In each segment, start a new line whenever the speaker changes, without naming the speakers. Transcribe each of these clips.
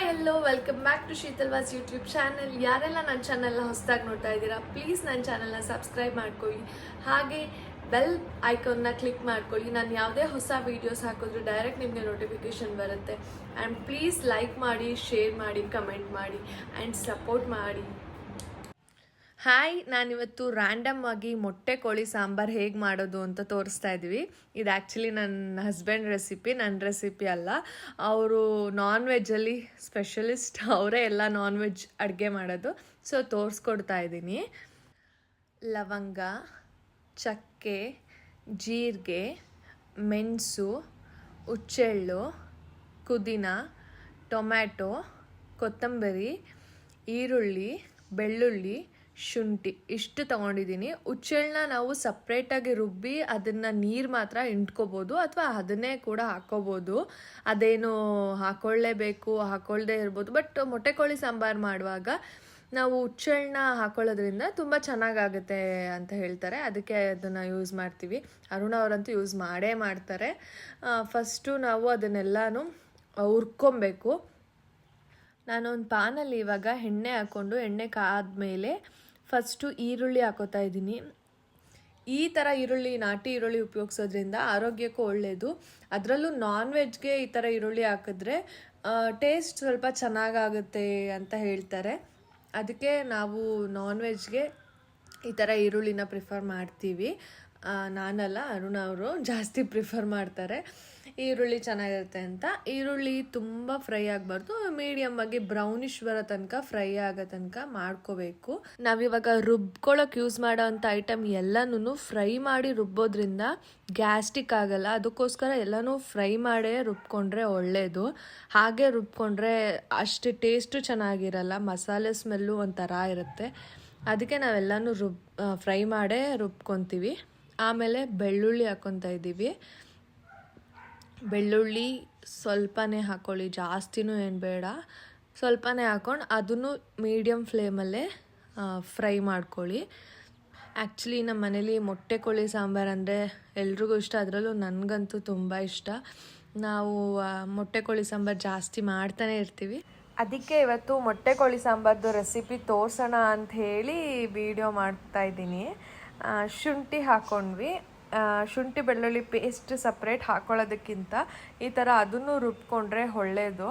Hi hello welcome back to Sheetal's YouTube channel ಯಾರೆಲ್ಲ ನನ್ನ ಚಾನಲ್ನ ಹೊಸದಾಗಿ ನೋಡ್ತಾ ಇದ್ದೀರಾ ಪ್ಲೀಸ್ ನನ್ನ ಚಾನಲ್ನ ಸಬ್ಸ್ಕ್ರೈಬ್ ಮಾಡ್ಕೊಳ್ಳಿ. ಹಾಗೆ ಬೆಲ್ ಐಕಾನ್ನ ಕ್ಲಿಕ್ ಮಾಡ್ಕೊಳ್ಳಿ. ನಾನು ಯಾವುದೇ ಹೊಸ ವೀಡಿಯೋಸ್ ಹಾಕಿದ್ರು ಡೈರೆಕ್ಟ್ ನಿಮಗೆ ನೋಟಿಫಿಕೇಶನ್ ಬರುತ್ತೆ. ಆ್ಯಂಡ್ ಪ್ಲೀಸ್ ಲೈಕ್ ಮಾಡಿ ಶೇರ್ ಮಾಡಿ ಕಮೆಂಟ್ ಮಾಡಿ ಆ್ಯಂಡ್ ಸಪೋರ್ಟ್ ಮಾಡಿ. ಹಾಯ್, ನಾನಿವತ್ತು ರ್ಯಾಂಡಮ್ ಆಗಿ ಮೊಟ್ಟೆ, ಕೋಳಿ, ಸಾಂಬಾರು ಹೇಗೆ ಮಾಡೋದು ಅಂತ ತೋರಿಸ್ತಾ ಇದ್ವಿ. ಇದು ಆ್ಯಕ್ಚುಲಿ ನನ್ನ ಹಸ್ಬೆಂಡ್ ರೆಸಿಪಿ ನನ್ನ ರೆಸಿಪಿ ಅಲ್ಲ. ಅವರು ನಾನ್ ವೆಜ್ಜಲ್ಲಿ ಸ್ಪೆಷಲಿಸ್ಟ್ ಅವರೇ ಎಲ್ಲ ನಾನ್ ವೆಜ್ ಅಡುಗೆ ಮಾಡೋದು. ಸೊ ತೋರಿಸ್ಕೊಡ್ತಾ ಇದ್ದೀನಿ. ಲವಂಗ, ಚಕ್ಕೆ, ಜೀರಿಗೆ, ಮೆಣಸು ಉಚ್ಚೆಳ್ಳು ಪುದೀನ, ಟೊಮ್ಯಾಟೊ, ಕೊತ್ತಂಬರಿ, ಈರುಳ್ಳಿ, ಬೆಳ್ಳುಳ್ಳಿ ಶುಂಠಿ ಇಷ್ಟು ತೊಗೊಂಡಿದ್ದೀನಿ. ಹುಚ್ಚೆಳ್ಳನ್ನ ನಾವು ಸಪ್ರೇಟಾಗಿ ರುಬ್ಬಿ ಅದನ್ನು ನೀರು ಮಾತ್ರ ಇಂಟ್ಕೋಬೋದು ಅಥವಾ ಅದನ್ನೇ ಕೂಡ ಹಾಕ್ಕೋಬೋದು ಅದೇನು ಹಾಕ್ಕೊಳ್ಳೇಬೇಕು ಹಾಕ್ಕೊಳ್ದೇ ಇರ್ಬೋದು. ಬಟ್ ಮೊಟ್ಟೆ ಕೋಳಿ ಸಾಂಬಾರು ಮಾಡುವಾಗ ನಾವು ಹುಚ್ಚೆಳ್ಳನ್ನ ಹಾಕೊಳ್ಳೋದ್ರಿಂದ ತುಂಬ ಚೆನ್ನಾಗಾಗುತ್ತೆ ಅಂತ ಹೇಳ್ತಾರೆ. ಅದಕ್ಕೆ ಅದನ್ನು ಯೂಸ್ ಮಾಡ್ತೀವಿ. ಅರುಣ ಅವರಂತೂ ಯೂಸ್ ಮಾಡೇ ಮಾಡ್ತಾರೆ. ಫಸ್ಟು ನಾವು ಅದನ್ನೆಲ್ಲನೂ ಹುರ್ಕೊಬೇಕು. ನಾನೊಂದು ಪಾನಲ್ಲಿ ಇವಾಗ ಎಣ್ಣೆ ಹಾಕ್ಕೊಂಡು ಎಣ್ಣೆ ಕಾದ್ಮೇಲೆ ಫಸ್ಟು ಈರುಳ್ಳಿ ಹಾಕೋತಾ ಇದ್ದೀನಿ. ಈ ಥರ ಈರುಳ್ಳಿ, ನಾಟಿ ಈರುಳ್ಳಿ ಉಪಯೋಗಿಸೋದ್ರಿಂದ ಆರೋಗ್ಯಕ್ಕೂ ಒಳ್ಳೆಯದು ಅದರಲ್ಲೂ ನಾನ್ ವೆಜ್ಗೆ ಈ ಥರ ಈರುಳ್ಳಿ ಹಾಕಿದ್ರೆ ಟೇಸ್ಟ್ ಸ್ವಲ್ಪ ಚೆನ್ನಾಗಾಗುತ್ತೆ ಅಂತ ಹೇಳ್ತಾರೆ. ಅದಕ್ಕೆ ನಾವು ನಾನ್ ವೆಜ್ಗೆ ಈ ಥರ ಈರುಳ್ಳಿನ ಪ್ರಿಫರ್ ಮಾಡ್ತೀವಿ. ನಾನಲ್ಲ ಅರುಣ ಅವರು. ಜಾಸ್ತಿ ಪ್ರಿಫರ್ ಮಾಡ್ತಾರೆ. ಈರುಳ್ಳಿ ಚೆನ್ನಾಗಿರುತ್ತೆ ಅಂತ. ಈರುಳ್ಳಿ ತುಂಬ ಫ್ರೈ ಆಗಬಾರ್ದು. ಮೀಡಿಯಮ್ ಆಗಿ ಬ್ರೌನಿಶ್ ಬರೋ ತನಕ ಫ್ರೈ ಆಗೋ ತನಕ ಮಾಡ್ಕೋಬೇಕು. ನಾವಿವಾಗ ರುಬ್ಕೊಳ್ಳೋಕೆ ಯೂಸ್ ಮಾಡೋ ಅಂಥ ಐಟಮ್ ಎಲ್ಲನೂ ಫ್ರೈ ಮಾಡಿ ರುಬ್ಬೋದ್ರಿಂದ ಗ್ಯಾಸ್ಟಿಕ್ ಆಗಲ್ಲ. ಅದಕ್ಕೋಸ್ಕರ ಎಲ್ಲನೂ ಫ್ರೈ ಮಾಡೇ ರುಬ್ಕೊಂಡ್ರೆ ಒಳ್ಳೆಯದು ಹಾಗೆ ರುಬ್ಕೊಂಡ್ರೆ ಅಷ್ಟು ಟೇಸ್ಟು ಚೆನ್ನಾಗಿರಲ್ಲ. ಮಸಾಲೆ ಸ್ಮೆಲ್ಲು ಒಂಥರ ಇರುತ್ತೆ. ಅದಕ್ಕೆ ನಾವೆಲ್ಲನೂ ರುಬ್ ಫ್ರೈ ಮಾಡೇ ರುಬ್ಕೊತೀವಿ. ಆಮೇಲೆ ಬೆಳ್ಳುಳ್ಳಿ ಹಾಕೊತಾ ಇದ್ದೀವಿ. ಬೆಳ್ಳುಳ್ಳಿ ಸ್ವಲ್ಪನೇ ಹಾಕ್ಕೊಳ್ಳಿ ಜಾಸ್ತಿನೂ ಏನು ಬೇಡ. ಸ್ವಲ್ಪನೇ ಹಾಕ್ಕೊಂಡು ಅದನ್ನು ಮೀಡಿಯಮ್ ಫ್ಲೇಮಲ್ಲೇ ಫ್ರೈ ಮಾಡ್ಕೊಳ್ಳಿ. ಆ್ಯಕ್ಚುಲಿ ನಮ್ಮ ಮನೇಲಿ ಮೊಟ್ಟೆ ಕೋಳಿ ಸಾಂಬಾರು ಅಂದರೆ ಎಲ್ರಿಗೂ ಇಷ್ಟ, ಅದರಲ್ಲೂ ನನಗಂತೂ ತುಂಬ ಇಷ್ಟ. ನಾವು ಮೊಟ್ಟೆ ಕೋಳಿ ಸಾಂಬಾರು ಜಾಸ್ತಿ ಮಾಡ್ತಾನೆ ಇರ್ತೀವಿ. ಅದಕ್ಕೆ ಇವತ್ತು ಮೊಟ್ಟೆ ಕೋಳಿ ಸಾಂಬಾರ್ದು ರೆಸಿಪಿ ತೋರಿಸೋಣ ಅಂತ ಹೇಳಿ ವಿಡಿಯೋ ಮಾಡ್ತಾ ಇದ್ದೀನಿ. ಶುಂಠಿ ಹಾಕ್ಕೊಂಡ್ವಿ ಶುಂಠಿ ಬೆಳ್ಳುಳ್ಳಿ ಪೇಸ್ಟ್ ಸಪ್ರೇಟ್ ಹಾಕೊಳ್ಳೋದಕ್ಕಿಂತ ಈ ಥರ ಅದನ್ನು ರುಬ್ಕೊಂಡ್ರೆ ಒಳ್ಳೆಯದು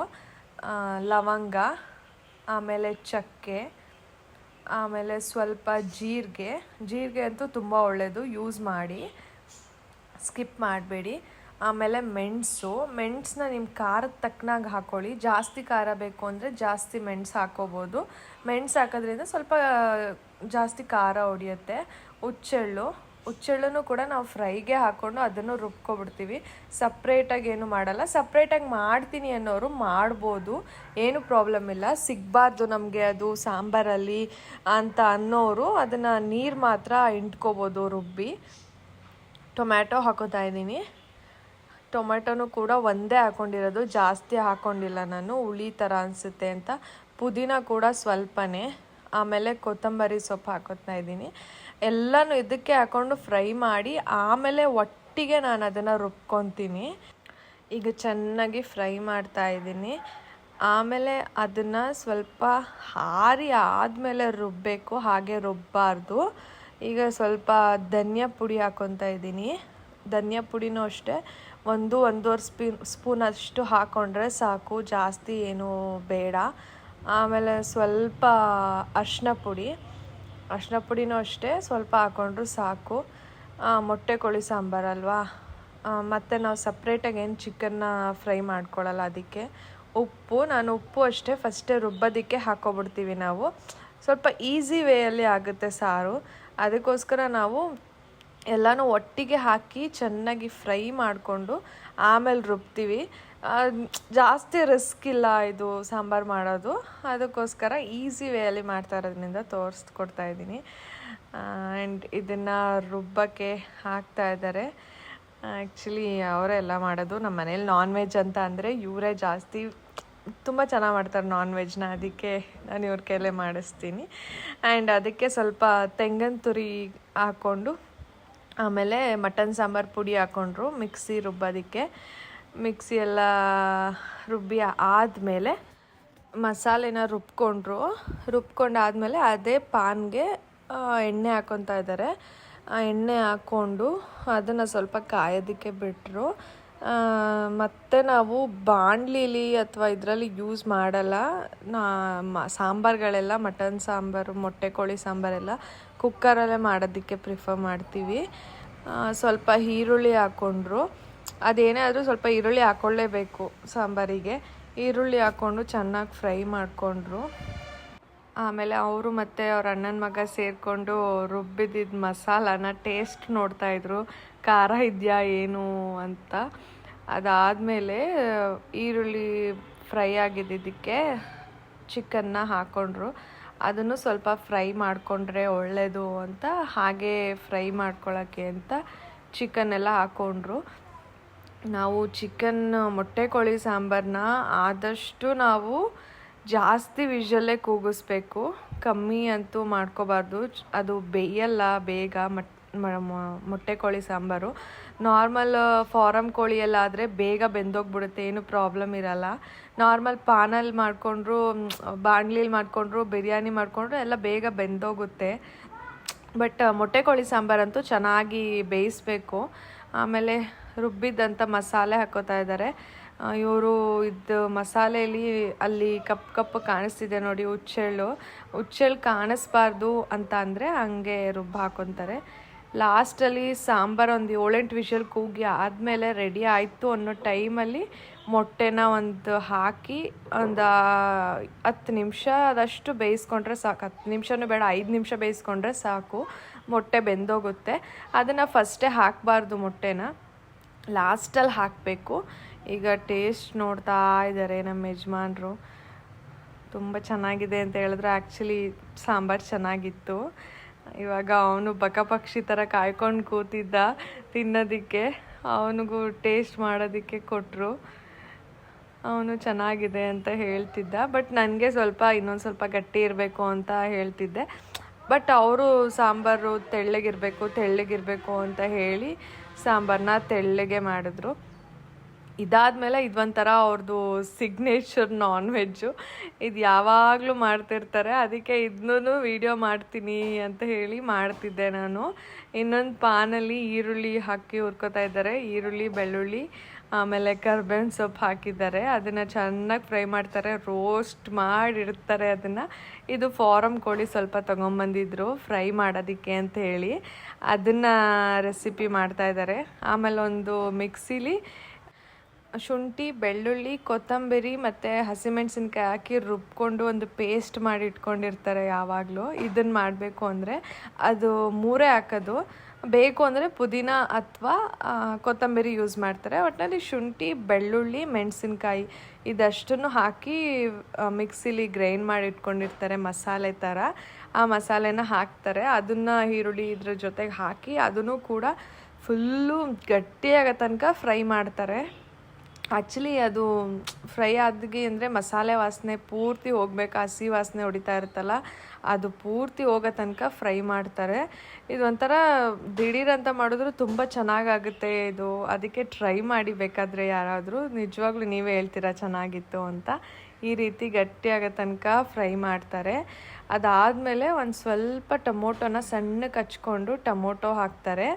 ಲವಂಗ, ಆಮೇಲೆ ಚಕ್ಕೆ, ಆಮೇಲೆ ಸ್ವಲ್ಪ ಜೀರಿಗೆ. ಜೀರಿಗೆ ಅಂತೂ ತುಂಬ ಒಳ್ಳೆಯದು ಯೂಸ್ ಮಾಡಿ. ಸ್ಕಿಪ್ ಮಾಡಬೇಡಿ. ಆಮೇಲೆ ಮೆಣಸು. ಮೆಣಸನ್ನ ನಿಮ್ಮ ಖಾರದ ತಕ್ಕನಾಗಿ ಹಾಕ್ಕೊಳ್ಳಿ ಜಾಸ್ತಿ ಖಾರ ಬೇಕು ಅಂದರೆ ಜಾಸ್ತಿ ಮೆಣಸು ಹಾಕೋಬೋದು. ಮೆಣಸು ಹಾಕೋದ್ರಿಂದ ಸ್ವಲ್ಪ ಜಾಸ್ತಿ ಖಾರ ಹೊಡಿಯುತ್ತೆ. ಹುಚ್ಚೆಳ್ಳು. ಹುಚ್ಚೆಳ್ಳನ್ನು ಕೂಡ ನಾವು ಫ್ರೈಗೆ ಹಾಕ್ಕೊಂಡು ಅದನ್ನು ರುಬ್ಕೊಬಿಡ್ತೀವಿ. ಸಪ್ರೇಟಾಗಿ ಏನು ಮಾಡಲ್ಲ. ಸಪ್ರೇಟಾಗಿ ಮಾಡ್ತೀನಿ ಅನ್ನೋರು ಮಾಡ್ಬೋದು. ಏನು ಪ್ರಾಬ್ಲಮ್ ಇಲ್ಲ. ಸಿಗಬಾರ್ದು ನಮಗೆ ಅದು ಸಾಂಬಾರಲ್ಲಿ ಅಂತ ಅನ್ನೋರು ಅದನ್ನು ನೀರು ಮಾತ್ರ ಇಂಟ್ಕೋಬೋದು ರುಬ್ಬಿ. ಟೊಮ್ಯಾಟೊ ಹಾಕೋತಾ ಇದ್ದೀನಿ. ಟೊಮೆಟೊನು ಕೂಡ ಒಂದೇ ಹಾಕೊಂಡಿರೋದು, ಜಾಸ್ತಿ ಹಾಕ್ಕೊಂಡಿಲ್ಲ ನಾನು, ಹುಳಿ ಥರ ಅನಿಸುತ್ತೆ ಅಂತ. ಪುದೀನ ಕೂಡ ಸ್ವಲ್ಪನೇ, ಆಮೇಲೆ ಕೊತ್ತಂಬರಿ ಸೊಪ್ಪು ಹಾಕೋತಾ ಇದ್ದೀನಿ. ಎಲ್ಲನೂ ಇದಕ್ಕೆ ಹಾಕೊಂಡು ಫ್ರೈ ಮಾಡಿ, ಆಮೇಲೆ ಒಟ್ಟಿಗೆ ನಾನು ಅದನ್ನು ರುಬ್ಕೊತೀನಿ. ಈಗ ಚೆನ್ನಾಗಿ ಫ್ರೈ ಮಾಡ್ತಾ ಇದ್ದೀನಿ. ಆಮೇಲೆ ಅದನ್ನು ಸ್ವಲ್ಪ ಹಾರಿ ಆದಮೇಲೆ ರುಬ್ಬಬೇಕು ಹಾಗೆ ರುಬ್ಬಾರ್ದು. ಈಗ ಸ್ವಲ್ಪ ಧನಿಯಾ ಪುಡಿ ಹಾಕೊತಾ ಇದ್ದೀನಿ. ಧನಿಯಾ ಪುಡಿನೂ ಅಷ್ಟೇ. ಒಂದು ಒಂದೂವರೆ ಸ್ಪೀನ್, ಸ್ಪೂನ್ ಅಷ್ಟು ಹಾಕ್ಕೊಂಡ್ರೆ ಸಾಕು, ಜಾಸ್ತಿ ಏನು ಬೇಡ. ಆಮೇಲೆ ಸ್ವಲ್ಪ ಅರಿಶಿನ ಪುಡಿ ಅರಿಶಿನ ಪುಡಿನೂ ಅಷ್ಟೇ, ಸ್ವಲ್ಪ ಹಾಕ್ಕೊಂಡ್ರು ಸಾಕು. ಮೊಟ್ಟೆ ಕೋಳಿ ಸಾಂಬಾರಲ್ವಾ ಮತ್ತು ನಾವು ಸಪ್ರೇಟಾಗಿ ಏನು ಚಿಕನ್ನ ಫ್ರೈ ಮಾಡ್ಕೊಳ್ಳಲ್ಲ ಅದಕ್ಕೆ. ಉಪ್ಪು, ನಾನು ಉಪ್ಪು ಅಷ್ಟೇ ಫಸ್ಟೇ ರುಬ್ಬೋದಕ್ಕೆ ಹಾಕ್ಕೊಬಿಡ್ತೀವಿ ನಾವು. ಸ್ವಲ್ಪ ಈಸಿ ವೇಯಲ್ಲಿ ಆಗುತ್ತೆ ಸಾರು. ಅದಕ್ಕೋಸ್ಕರ ನಾವು ಎಲ್ಲನೂ ಒಟ್ಟಿಗೆ ಹಾಕಿ ಚೆನ್ನಾಗಿ ಫ್ರೈ ಮಾಡಿಕೊಂಡು ಆಮೇಲೆ ರುಬ್ತೀವಿ. ಜಾಸ್ತಿ ರಿಸ್ಕ್ ಇಲ್ಲ ಇದು ಸಾಂಬಾರು ಮಾಡೋದು. ಅದಕ್ಕೋಸ್ಕರ ಈಸಿ ವೇಯಲ್ಲಿ ಮಾಡ್ತಾ ಇರೋದ್ರಿಂದ ತೋರಿಸ್ಕೊಡ್ತಾ ಇದ್ದೀನಿ. ಆ್ಯಂಡ್ ಇದನ್ನು ರುಬ್ಬಕ್ಕೆ ಹಾಕ್ತಾ ಇದ್ದಾರೆ. ಆ್ಯಕ್ಚುಲಿ ಅವರೇ ಎಲ್ಲ ಮಾಡೋದು. ನಮ್ಮ ಮನೇಲಿ ನಾನ್ ವೆಜ್ ಅಂತ ಅಂದರೆ ಇವರೇ ಜಾಸ್ತಿ ತುಂಬ ಚೆನ್ನಾಗಿ ಮಾಡ್ತಾರೆ ನಾನ್ ವೆಜ್ನ ಅದಕ್ಕೆ ನಾನು ಇವ್ರ ಕೈಲೇ ಮಾಡಿಸ್ತೀನಿ. ಆ್ಯಂಡ್ ಅದಕ್ಕೆ ಸ್ವಲ್ಪ ತೆಂಗಿನ ತುರಿ ಹಾಕ್ಕೊಂಡು ಆಮೇಲೆ ಮಟನ್ ಸಾಂಬಾರು ಪುಡಿ ಹಾಕ್ಕೊಂಡ್ರು ಮಿಕ್ಸಿ ರುಬ್ಬೋದಕ್ಕೆ. ಮಿಕ್ಸಿ ಎಲ್ಲ ರುಬ್ಬಿ ಆದಮೇಲೆ ಮಸಾಲೆನ ರುಬ್ಕೊಂಡ್ರು. ರುಬ್ಕೊಂಡಾದಮೇಲೆ ಅದೇ ಪಾನ್ಗೆ ಎಣ್ಣೆ ಹಾಕೊತಾ ಇದ್ದಾರೆ. ಎಣ್ಣೆ ಹಾಕ್ಕೊಂಡು ಅದನ್ನು ಸ್ವಲ್ಪ ಕಾಯೋದಕ್ಕೆ ಬಿಟ್ಟರು ಮತ್ತು ನಾವು ಬಾಣಲಿಲಿ ಅಥವಾ ಇದರಲ್ಲಿ ಯೂಸ್ ಮಾಡಲ್ಲ. ನಾ ಸಾಂಬಾರುಗಳೆಲ್ಲ ಮಟನ್ ಸಾಂಬಾರು, ಮೊಟ್ಟೆ ಕೋಳಿ ಸಾಂಬಾರೆಲ್ಲ ಕುಕ್ಕರಲ್ಲೇ ಮಾಡೋದಕ್ಕೆ ಪ್ರಿಫರ್ ಮಾಡ್ತೀವಿ. ಸ್ವಲ್ಪ ಈರುಳ್ಳಿ ಹಾಕ್ಕೊಂಡ್ರು ಅದೇನೇ ಆದರೂ ಸ್ವಲ್ಪ ಈರುಳ್ಳಿ ಹಾಕ್ಕೊಳ್ಳೇಬೇಕು ಸಾಂಬಾರಿಗೆ. ಈರುಳ್ಳಿ ಹಾಕ್ಕೊಂಡು ಚೆನ್ನಾಗಿ ಫ್ರೈ ಮಾಡಿಕೊಂಡ್ರು. ಆಮೇಲೆ ಅವರು ಮತ್ತು ಅವ್ರ ಅಣ್ಣನ ಮಗ ಸೇರಿಕೊಂಡು ರುಬ್ಬಿದ್ದಿದ್ದ ಮಸಾಲಾನ ಟೇಸ್ಟ್ ನೋಡ್ತಾಯಿದ್ರು ಖಾರ ಇದೆಯಾ ಏನು ಅಂತ. ಅದಾದಮೇಲೆ ಈರುಳ್ಳಿ ಫ್ರೈ ಆಗಿದ್ದಿದ್ದಕ್ಕೆ ಚಿಕನ್ನ ಹಾಕ್ಕೊಂಡ್ರು ಅದನ್ನು ಸ್ವಲ್ಪ ಫ್ರೈ ಮಾಡಿಕೊಂಡ್ರೆ ಒಳ್ಳೆಯದು ಅಂತ, ಹಾಗೆ ಫ್ರೈ ಮಾಡ್ಕೊಳ್ಳೋಕ್ಕೆ ಅಂತ ಚಿಕನ್ ಎಲ್ಲ ಹಾಕ್ಕೊಂಡ್ರು ನಾವು ಚಿಕನ್ ಮೊಟ್ಟೆ ಕೋಳಿ ಸಾಂಬಾರನ್ನ ಆದಷ್ಟು ನಾವು ಜಾಸ್ತಿ ವಿಷಲ್ಲೇ ಕೂಗಿಸ್ಬೇಕು. ಕಮ್ಮಿ ಅಂತೂ ಮಾಡ್ಕೋಬಾರ್ದು. ಅದು ಬೇಯಲ್ಲ, ಬೇಗ ಮಟ್ ಮೊಟ್ಟೆ ಕೋಳಿ ಸಾಂಬಾರು. ನಾರ್ಮಲ್ ಫಾರಮ್ ಕೋಳಿ ಎಲ್ಲ ಆದರೆ ಬೇಗ ಬೆಂದೋಗ್ಬಿಡುತ್ತೆ, ಏನು ಪ್ರಾಬ್ಲಮ್ ಇರಲ್ಲ. ನಾರ್ಮಲ್ ಪಾನಲ್ಲಿ ಮಾಡಿಕೊಂಡ್ರು ಬಾಣಲಿಲಿ ಮಾಡಿಕೊಂಡ್ರು, ಬಿರಿಯಾನಿ ಮಾಡಿಕೊಂಡ್ರು ಎಲ್ಲ ಬೇಗ ಬೆಂದೋಗುತ್ತೆ. ಬಟ್ ಮೊಟ್ಟೆ ಕೋಳಿ ಸಾಂಬಾರಂತೂ ಚೆನ್ನಾಗಿ ಬೇಯಿಸ್ಬೇಕು. ಆಮೇಲೆ ರುಬ್ಬಿದ್ದಂಥ ಮಸಾಲೆ ಹಾಕೋತಾ ಇದ್ದಾರೆ. ಇವರು ಇದು ಮಸಾಲೆಯಲ್ಲಿ ಅಲ್ಲಿ ಕಪ್ ಕಪ್ ಕಾಣಿಸ್ತಿದೆ ನೋಡಿ ಹುಚ್ಚೆಳ್ಳು ಹುಚ್ಚೆಳ್ಳು ಕಾಣಿಸ್ಬಾರ್ದು ಅಂತ ಅಂದರೆ ಹಂಗೆ ರುಬ್ಬಿ ಹಾಕೊತಾರೆ. ಲಾಸ್ಟಲ್ಲಿ ಸಾಂಬಾರು ಒಂದು ಏಳೆಂಟು ವಿಷಲ್ ಕೂಗಿ ಆದಮೇಲೆ ರೆಡಿ ಆಯಿತು ಅನ್ನೋ ಟೈಮಲ್ಲಿ ಮೊಟ್ಟೆನ ಒಂದು ಹಾಕಿ ಒಂದು ಹತ್ತು ನಿಮಿಷ ಅದಷ್ಟು ಬೇಯಿಸ್ಕೊಂಡ್ರೆ ಸಾಕು. ಹತ್ತು ನಿಮಿಷನೂ ಬೇಡ, ಐದು ನಿಮಿಷ ಬೇಯಿಸ್ಕೊಂಡ್ರೆ ಸಾಕು. ಮೊಟ್ಟೆ ಬೆಂದೋಗುತ್ತೆ. ಅದನ್ನು ಫಸ್ಟೇ ಹಾಕಬಾರ್ದು ಮೊಟ್ಟೆನ. ಲಾಸ್ಟಲ್ಲಿ ಹಾಕಬೇಕು. ಈಗ ಟೇಸ್ಟ್ ನೋಡ್ತಾ ಇದ್ದಾರೆ ನಮ್ಮ ಯಜಮಾನರು. ತುಂಬ ಚೆನ್ನಾಗಿದೆ ಅಂತ ಹೇಳಿದ್ರೆ. ಆ್ಯಕ್ಚುಲಿ ಸಾಂಬಾರು ಚೆನ್ನಾಗಿತ್ತು. ಇವಾಗ ಅವನು ಬಕಪಕ್ಷಿ ಥರ ಕಾಯ್ಕೊಂಡು ಕೂತಿದ್ದ ತಿನ್ನೋದಕ್ಕೆ. ಅವನಿಗೂ ಟೇಸ್ಟ್ ಮಾಡೋದಕ್ಕೆ ಕೊಟ್ಟರು ಅವನು ಚೆನ್ನಾಗಿದೆ ಅಂತ ಹೇಳ್ತಿದ್ದ. ಬಟ್ ನನಗೆ ಸ್ವಲ್ಪ ಇನ್ನೊಂದು ಸ್ವಲ್ಪ ಗಟ್ಟಿ ಇರಬೇಕು ಅಂತ ಹೇಳ್ತಿದ್ದೆ. ಬಟ್ ಅವರು ಸಾಂಬಾರು ತೆಳ್ಳಗಿರಬೇಕು ತೆಳ್ಳಗಿರಬೇಕು ಅಂತ ಹೇಳಿ ಸಾಂಬಾರನ್ನ ತೆಳ್ಳಗೆ ಮಾಡಿದ್ರು. ಇದಾದಮೇಲೆ ಇದೊಂಥರ ಅವ್ರದ್ದು ಸಿಗ್ನೇಚರ್ ನಾನ್ ವೆಜ್ಜು ಇದು ಯಾವಾಗಲೂ ಮಾಡ್ತಿರ್ತಾರೆ. ಅದಕ್ಕೆ ಇದನ್ನೂ ವೀಡಿಯೋ ಮಾಡ್ತೀನಿ ಅಂತ ಹೇಳಿ ಮಾಡ್ತಿದ್ದೆ ನಾನು. ಇನ್ನೊಂದು ಪಾನಲ್ಲಿ ಈರುಳ್ಳಿ ಹಾಕಿ ಹುರ್ಕೋತಾ ಇದ್ದಾರೆ. ಈರುಳ್ಳಿ, ಬೆಳ್ಳುಳ್ಳಿ, ಆಮೇಲೆ ಕರ್ಬೇವಿನ ಸೊಪ್ಪು ಹಾಕಿದ್ದಾರೆ. ಅದನ್ನು ಚೆನ್ನಾಗಿ ಫ್ರೈ ಮಾಡ್ತಾರೆ. ರೋಸ್ಟ್ ಮಾಡಿರ್ತಾರೆ ಅದನ್ನು. ಇದು ಫಾರಮ್ ಕೋಳಿ ಸ್ವಲ್ಪ ತೊಗೊಂಬಂದಿದ್ರು ಫ್ರೈ ಮಾಡೋದಕ್ಕೆ ಅಂತ ಹೇಳಿ. ಅದನ್ನು ರೆಸಿಪಿ ಮಾಡ್ತಾಯಿದ್ದಾರೆ ಆಮೇಲೆ ಒಂದು ಮಿಕ್ಸಿಲಿ ಶುಂಠಿ, ಬೆಳ್ಳುಳ್ಳಿ, ಕೊತ್ತಂಬರಿ ಮತ್ತು ಹಸಿಮೆಣಸಿನ್ಕಾಯಿ ಹಾಕಿ ರುಬ್ಕೊಂಡು ಒಂದು ಪೇಸ್ಟ್ ಮಾಡಿ ಇಟ್ಕೊಂಡಿರ್ತಾರೆ ಯಾವಾಗಲೂ. ಇದನ್ನು ಮಾಡಬೇಕು ಅಂದರೆ ಅದು ಮೂರೇ ಹಾಕೋದು. ಬೇಕು ಅಂದರೆ ಪುದೀನ ಅಥವಾ ಕೊತ್ತಂಬರಿ ಯೂಸ್ ಮಾಡ್ತಾರೆ. ಒಟ್ಟಿನಲ್ಲಿ ಶುಂಠಿ, ಬೆಳ್ಳುಳ್ಳಿ, ಮೆಣಸಿನ್ಕಾಯಿ ಇದಷ್ಟನ್ನು ಹಾಕಿ ಮಿಕ್ಸಿಲಿ ಗ್ರೈಂಡ್ ಮಾಡಿ ಇಟ್ಕೊಂಡಿರ್ತಾರೆ ಮಸಾಲೆ ಥರ ಆ ಮಸಾಲೆನ ಹಾಕ್ತಾರೆ. ಅದನ್ನು ಈರುಳ್ಳಿ ಇದ್ರ ಜೊತೆಗೆ ಹಾಕಿ ಅದನ್ನು ಕೂಡ ಫುಲ್ಲು ಗಟ್ಟಿಯಾಗೋ ತನಕ ಫ್ರೈ ಮಾಡ್ತಾರೆ. ಆ್ಯಕ್ಚುಲಿ ಅದು ಫ್ರೈ ಆದ್ಗೆ ಅಂದರೆ ಮಸಾಲೆ ವಾಸನೆ ಪೂರ್ತಿ ಹೋಗ್ಬೇಕು. ಹಸಿ ವಾಸನೆ ಹೊಡಿತಾ ಇರುತ್ತಲ್ಲ, ಅದು ಪೂರ್ತಿ ಹೋಗೋ ತನಕ ಫ್ರೈ ಮಾಡ್ತಾರೆ. ಇದು ದಿಢೀರ್ ಅಂತ ಮಾಡಿದ್ರು ತುಂಬ ಚೆನ್ನಾಗಾಗುತ್ತೆ ಇದು. ಅದಕ್ಕೆ ಟ್ರೈ ಮಾಡಿ ಬೇಕಾದರೆ ಯಾರಾದರೂ. ನಿಜವಾಗ್ಲೂ ನೀವೇ ಹೇಳ್ತೀರಾ ಚೆನ್ನಾಗಿತ್ತು ಅಂತ. ಈ ರೀತಿ ಗಟ್ಟಿಯಾಗೋ ತನಕ ಫ್ರೈ ಮಾಡ್ತಾರೆ. ಅದಾದಮೇಲೆ ಒಂದು ಸ್ವಲ್ಪ ಟೊಮೊಟೊನ ಸಣ್ಣಕ್ಕೆ ಹಚ್ಕೊಂಡು ಟೊಮೊಟೊ ಹಾಕ್ತಾರೆ.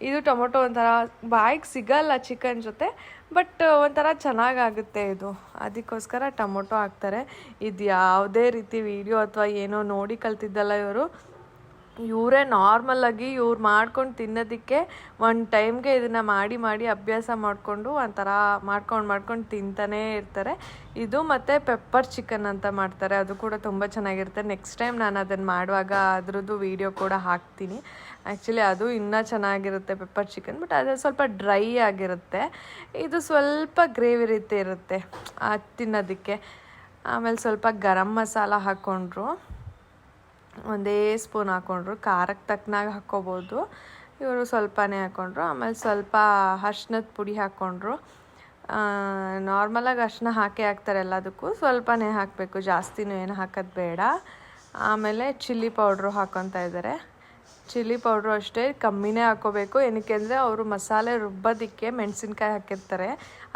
ಇದು ಟೊಮೊಟೊ ಒಂಥರ, ಬಾಯಿಗೆ ಸಿಗಲ್ಲ ಚಿಕನ್ ಜೊತೆ ಬಟ್ ಒಂಥರ ಚೆನ್ನಾಗಾಗುತ್ತೆ ಇದು. ಅದಕ್ಕೋಸ್ಕರ ಟೊಮೊಟೊ ಹಾಕ್ತಾರೆ. ಇದು ಯಾವುದೇ ರೀತಿ ವಿಡಿಯೋ ಅಥವಾ ಏನೋ ನೋಡಿ ಕಲ್ತಿದ್ದಲ್ಲ ಇವರು. ಇವರೇ ನಾರ್ಮಲಾಗಿ ಇವ್ರು ಮಾಡ್ಕೊಂಡು ತಿನ್ನೋದಕ್ಕೆ ಒಂದು ಟೈಮ್ಗೆ ಇದನ್ನು ಮಾಡಿ ಮಾಡಿ ಅಭ್ಯಾಸ ಮಾಡಿಕೊಂಡು ಒಂಥರ ಮಾಡ್ಕೊಂಡು ಮಾಡ್ಕೊಂಡು ತಿಂತಾನೇ ಇರ್ತಾರೆ. ಇದು ಮತ್ತು ಪೆಪ್ಪರ್ ಚಿಕನ್ ಅಂತ ಮಾಡ್ತಾರೆ. ಅದು ಕೂಡ ತುಂಬ ಚೆನ್ನಾಗಿರುತ್ತೆ. ನೆಕ್ಸ್ಟ್ ಟೈಮ್ ನಾನು ಅದನ್ನು ಮಾಡುವಾಗ ಅದರದ್ದು ವೀಡಿಯೋ ಕೂಡ ಹಾಕ್ತೀನಿ. ಆ್ಯಕ್ಚುಲಿ ಅದು ಇನ್ನೂ ಚೆನ್ನಾಗಿರುತ್ತೆ ಪೆಪ್ಪರ್ ಚಿಕನ್ ಬಟ್ ಅದು ಸ್ವಲ್ಪ ಡ್ರೈ ಆಗಿರುತ್ತೆ. ಇದು ಸ್ವಲ್ಪ ಗ್ರೇವಿ ರೀತಿ ಇರುತ್ತೆ, ಅದು ತಿನ್ನೋದಕ್ಕೆ. ಆಮೇಲೆ ಸ್ವಲ್ಪ ಗರಂ ಮಸಾಲ ಹಾಕ್ಕೊಂಡ್ರು ಒಂದೇ ಸ್ಪೂನ್ ಹಾಕ್ಕೊಂಡ್ರು ಖಾರಕ್ಕೆ ತಕ್ಕನಾಗ ಹಾಕ್ಕೋಬೋದು. ಇವರು ಸ್ವಲ್ಪನೇ ಹಾಕ್ಕೊಂಡ್ರು ಆಮೇಲೆ ಸ್ವಲ್ಪ ಅರ್ಶಿನದ ಪುಡಿ ಹಾಕ್ಕೊಂಡ್ರು ನಾರ್ಮಲಾಗಿ ಅರ್ಶಿನ ಹಾಕಿ ಹಾಕ್ತಾರೆ ಎಲ್ಲದಕ್ಕೂ, ಸ್ವಲ್ಪನೇ ಹಾಕಬೇಕು, ಜಾಸ್ತಿನೂ ಏನು ಹಾಕೋದು ಬೇಡ. ಆಮೇಲೆ ಚಿಲ್ಲಿ ಪೌಡ್ರು ಹಾಕ್ಕೊತಾ ಇದ್ದಾರೆ ಚಿಲ್ಲಿ ಪೌಡ್ರು ಅಷ್ಟೇ ಕಮ್ಮಿನೇ ಹಾಕೋಬೇಕು ಏನಕ್ಕೆ ಅಂದರೆ ಅವರು ಮಸಾಲೆ ರುಬ್ಬೋದಕ್ಕೆ ಮೆಣಸಿನ್ಕಾಯಿ ಹಾಕಿರ್ತಾರೆ.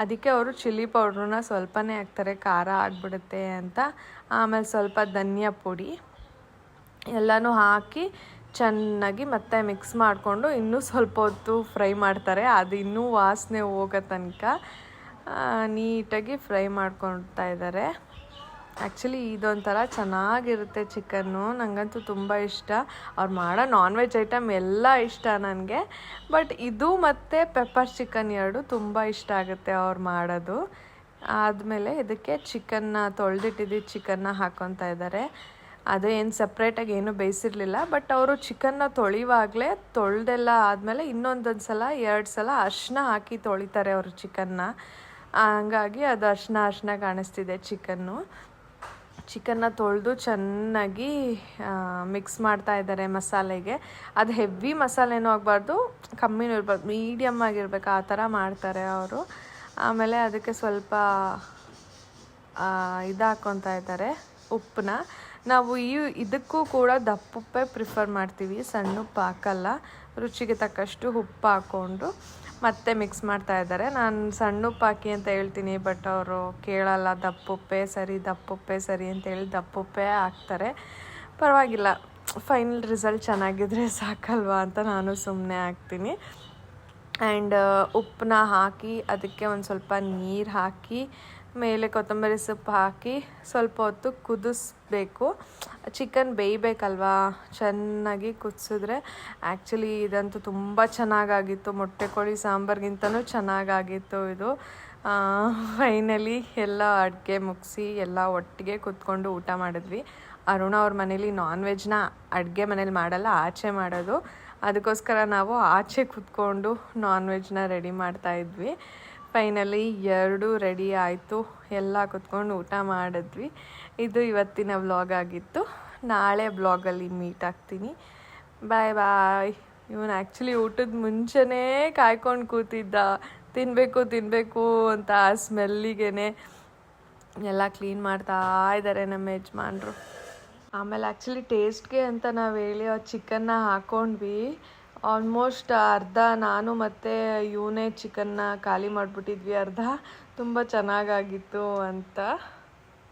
ಅದಕ್ಕೆ ಅವರು ಚಿಲ್ಲಿ ಪೌಡ್ರನ್ನ ಸ್ವಲ್ಪನೇ ಹಾಕ್ತಾರೆ, ಖಾರ ಆಗಿಬಿಡುತ್ತೆ ಅಂತ. ಆಮೇಲೆ ಸ್ವಲ್ಪ ಧನಿಯಾ ಪುಡಿ. ಎಲ್ಲನೂ ಹಾಕಿ ಚೆನ್ನಾಗಿ ಮತ್ತೆ ಮಿಕ್ಸ್ ಮಾಡಿಕೊಂಡು ಇನ್ನೂ ಸ್ವಲ್ಪ ಹೊತ್ತು ಫ್ರೈ ಮಾಡ್ತಾರೆ. ಅದು ಇನ್ನೂ ವಾಸನೆ ಹೋಗೋ ತನಕ ನೀಟಾಗಿ ಫ್ರೈ ಮಾಡ್ಕೊಳ್ತಾ ಇದ್ದಾರೆ. ಆ್ಯಕ್ಚುಲಿ ಇದೊಂಥರ ಚೆನ್ನಾಗಿರುತ್ತೆ ಚಿಕನ್ನು. ನನಗಂತೂ ತುಂಬ ಇಷ್ಟ. ಅವ್ರು ಮಾಡೋ ನಾನ್ ವೆಜ್ ಐಟಮ್ ಎಲ್ಲ ಇಷ್ಟ ನನಗೆ. ಬಟ್ ಇದು ಮತ್ತು ಪೆಪ್ಪರ್ ಚಿಕನ್ ಎರಡು ತುಂಬ ಇಷ್ಟ ಆಗುತ್ತೆ ಅವ್ರು ಮಾಡೋದು. ಆದಮೇಲೆ ಇದಕ್ಕೆ ಚಿಕನ್ನ ತೊಳೆದಿಟ್ಟಿದ್ದು ಚಿಕನ್ನ ಹಾಕ್ಕೊತಾ ಇದ್ದಾರೆ. ಅದು ಏನು ಸಪ್ರೇಟಾಗಿ ಏನು ಬೇಯಿಸಿರಲಿಲ್ಲ. ಬಟ್ ಅವರು ಚಿಕನ್ನ ತೊಳೆಯುವಾಗಲೇ ತೊಳೆದೆಲ್ಲ ಆದಮೇಲೆ ಇನ್ನೊಂದೊಂದು ಸಲ, ಎರಡು ಸಲ ಅರ್ಶಿನ ಹಾಕಿ ತೊಳಿತಾರೆ ಅವರು ಚಿಕನ್ನ ಹಂಗಾಗಿ ಅದು ಅರ್ಶಿನ ಅರ್ಶಿನ ಕಾಣಿಸ್ತಿದೆ ಚಿಕನ್ನು ಚಿಕನ್ನ ತೊಳೆದು ಚೆನ್ನಾಗಿ ಮಿಕ್ಸ್ ಮಾಡ್ತಾ ಇದ್ದಾರೆ ಮಸಾಲೆಗೆ. ಅದು ಹೆವಿ ಮಸಾಲೆನೂ ಆಗಬಾರ್ದು, ಕಮ್ಮಿನೂ ಇರಬಾರ್ದು. ಮೀಡಿಯಮ್ ಆಗಿರ್ಬೇಕು, ಆ ಥರ ಮಾಡ್ತಾರೆ ಅವರು. ಆಮೇಲೆ ಅದಕ್ಕೆ ಸ್ವಲ್ಪ ಇದು ಹಾಕ್ಕೊತಾ ಇದ್ದಾರೆ ಉಪ್ಪನ್ನ. ನಾವು ಈ ಇದಕ್ಕೂ ಕೂಡ ದಪ್ಪುಪ್ಪೇ ಪ್ರಿಫರ್ ಮಾಡ್ತೀವಿ. ಸಣ್ಣ ಉಪ್ಪು ಹಾಕಲ್ಲ. ರುಚಿಗೆ ತಕ್ಕಷ್ಟು ಉಪ್ಪು ಹಾಕ್ಕೊಂಡು ಮತ್ತೆ ಮಿಕ್ಸ್ ಮಾಡ್ತಾ ಇದ್ದಾರೆ. ನಾನು ಸಣ್ಣ ಉಪ್ಪು ಹಾಕಿ ಅಂತ ಹೇಳ್ತೀನಿ ಬಟ್ ಅವರು ಕೇಳಲ್ಲ ದಪ್ಪುಪ್ಪೆ ಸರಿ ದಪ್ಪುಪ್ಪೆ ಸರಿ ಅಂತೇಳಿ ದಪ್ಪುಪ್ಪೆ ಹಾಕ್ತಾರೆ. ಪರವಾಗಿಲ್ಲ ಫೈನಲ್ ರಿಸಲ್ಟ್ ಚೆನ್ನಾಗಿದ್ರೆ ಸಾಕಲ್ವಾ ಅಂತ ನಾನು ಸುಮ್ಮನೆ ಹಾಕ್ತೀನಿ. ಆ್ಯಂಡ್ ಉಪ್ಪನ್ನ ಹಾಕಿ, ಅದಕ್ಕೆ ಒಂದು ಸ್ವಲ್ಪ ನೀರು ಹಾಕಿ ಮೇಲೆ ಕೊತ್ತಂಬರಿ ಸೊಪ್ಪು ಹಾಕಿ ಸ್ವಲ್ಪ ಹೊತ್ತು ಕುದಿಸ್ಬೇಕು. ಚಿಕನ್ ಬೇಯಬೇಕಲ್ವಾ? ಚೆನ್ನಾಗಿ ಕುದಿಸಿದ್ರೆ ಆ್ಯಕ್ಚುಲಿ ಇದಂತೂ ತುಂಬ ಚೆನ್ನಾಗಾಗಿತ್ತು. ಮೊಟ್ಟೆ ಕೋಳಿ ಸಾಂಬಾರ್ಗಿಂತನೂ ಚೆನ್ನಾಗಾಗಿತ್ತು ಇದು. ಫೈನಲಿ ಎಲ್ಲ ಅಡುಗೆ ಮುಗಿಸಿ ಎಲ್ಲ ಒಟ್ಟಿಗೆ ಕುತ್ಕೊಂಡು ಊಟ ಮಾಡಿದ್ವಿ. ಅರುಣ ಅವ್ರ ಮನೇಲಿ ನಾನ್ ವೆಜ್ನ ಅಡುಗೆ ಮನೇಲಿ ಮಾಡಲ್ಲ, ಆಚೆ ಮಾಡೋದು. ಅದಕ್ಕೋಸ್ಕರ ನಾವು ಆಚೆ ಕುತ್ಕೊಂಡು ನಾನ್ ವೆಜ್ನ ರೆಡಿ ಮಾಡ್ತಾ ಇದ್ವಿ. ಫೈನಲಿ ಎರಡೂ ರೆಡಿ ಆಯಿತು. ಎಲ್ಲ ಕುತ್ಕೊಂಡು ಊಟ ಮಾಡಿದ್ವಿ. ಇದು ಇವತ್ತಿನ ವ್ಲಾಗ್ ಆಗಿತ್ತು. ನಾಳೆ ಬ್ಲಾಗಲ್ಲಿ ಮೀಟ್ ಆಗ್ತೀನಿ. ಬಾಯ್ ಬಾಯ್ ಇವನು ಆ್ಯಕ್ಚುಲಿ ಊಟದ ಮುಂಚೆನೇ ಕಾಯ್ಕೊಂಡು ಕೂತಿದ್ದ. ತಿನ್ನಬೇಕು ತಿನ್ನಬೇಕು ಅಂತ ಆ ಸ್ಮೆಲ್ಲಿಗೆ ಎಲ್ಲ ಕ್ಲೀನ್ ಮಾಡ್ತಾ ಇದ್ದಾರೆ ನಮ್ಮ ಯಜಮಾನ್ರು. ಆಮೇಲೆ ಆ್ಯಕ್ಚುಲಿ ಟೇಸ್ಟ್ಗೆ ಅಂತ ನಾವು ಹೇಳಿ ಆ ಚಿಕನ್ನ ಹಾಕ್ಕೊಂಡ್ವಿ ಆಲ್ಮೋಸ್ಟ್ ಅರ್ಧ ನಾನು ಮತ್ತು ಇವನೇ ಚಿಕನ್ನ ಖಾಲಿ ಮಾಡಿಬಿಟ್ಟಿದ್ವಿ ಅರ್ಧ. ತುಂಬ ಚೆನ್ನಾಗಾಗಿತ್ತು ಅಂತ.